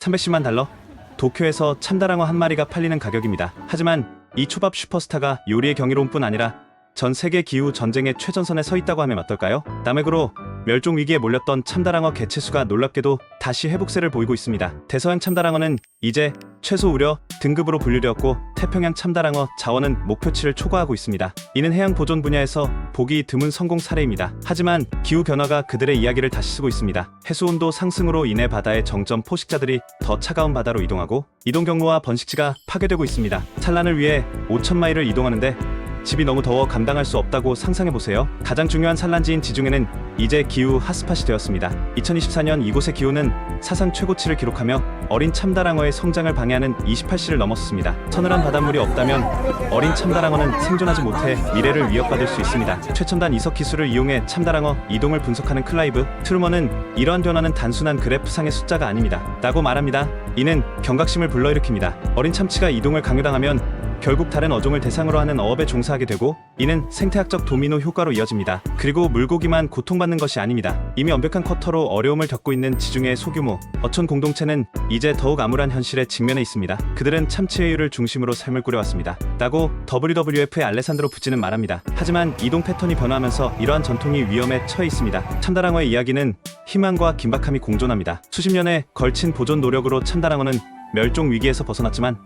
310만 달러? 도쿄에서 참다랑어 한 마리가 팔리는 가격입니다. 하지만 이 초밥 슈퍼스타가 요리의 경이로움뿐 아니라 전 세계 기후 전쟁의 최전선에 서 있다고 하면 어떨까요? 남해구로 멸종 위기에 몰렸던 참다랑어 개체수가 놀랍게도 다시 회복세를 보이고 있습니다. 대서양 참다랑어는 이제 최소 우려 등급으로 분류되었고 태평양 참다랑어 자원은 목표치를 초과하고 있습니다. 이는 해양 보존 분야에서 보기 드문 성공 사례입니다. 하지만 기후 변화가 그들의 이야기를 다시 쓰고 있습니다. 해수 온도 상승으로 인해 바다의 정점 포식자들이 더 차가운 바다로 이동하고 이동 경로와 번식지가 파괴되고 있습니다. 산란을 위해 5천 마일을 이동하는데 집이 너무 더워 감당할 수 없다고 상상해 보세요. 가장 중요한 산란지인 지중해는 이제 기후 핫스팟이 되었습니다. 2024년 이곳의 기온은 사상 최고치를 기록하며 어린 참다랑어의 성장을 방해하는 28시를 넘었습니다. 서늘한 바닷물이 없다면 어린 참다랑어는 생존하지 못해 미래를 위협받을 수 있습니다. 최첨단 이석 기술을 이용해 참다랑어 이동을 분석하는 클라이브 트루먼은 이러한 변화는 단순한 그래프상의 숫자가 아닙니다. 라고 말합니다. 이는 경각심을 불러일으킵니다. 어린 참치가 이동을 강요당하면 결국 다른 어종을 대상으로 하는 어업에 종사하게 되고 이는 생태학적 도미노 효과로 이어집니다. 그리고 물고기만 고통받는 것이 아닙니다. 이미 완벽한 쿼터로 어려움을 겪고 있는 지중해의 소규모 어촌 공동체는 이제 더욱 암울한 현실에 직면해 있습니다. 그들은 참치회유를 중심으로 삶을 꾸려왔습니다. 라고 WWF의 알레산드로 푸지는 말합니다. 하지만 이동 패턴이 변화하면서 이러한 전통이 위험에 처해 있습니다. 참다랑어의 이야기는 희망과 긴박함이 공존합니다. 수십 년의 걸친 보존 노력으로 참다랑어는 멸종 위기에서 벗어났지만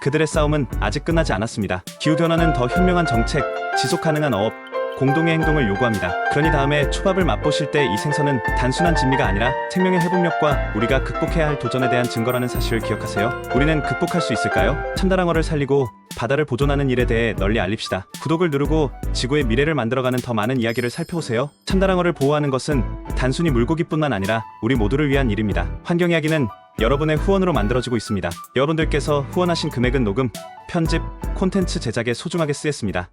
그들의 싸움은 아직 끝나지 않았습니다. 기후변화는 더 현명한 정책, 지속 가능한 어업, 공동의 행동을 요구합니다. 그러니 다음에 초밥을 맛보실 때 이 생선은 단순한 진미가 아니라 생명의 회복력과 우리가 극복해야 할 도전에 대한 증거라는 사실을 기억하세요. 우리는 극복할 수 있을까요? 참다랑어를 살리고 바다를 보존하는 일에 대해 널리 알립시다. 구독을 누르고 지구의 미래를 만들어가는 더 많은 이야기를 살펴보세요. 참다랑어를 보호하는 것은 단순히 물고기뿐만 아니라 우리 모두를 위한 일입니다. 환경 이야기는 여러분의 후원으로 만들어지고 있습니다. 여러분들께서 후원하신 금액은 녹음, 편집, 콘텐츠 제작에 소중하게 쓰겠습니다.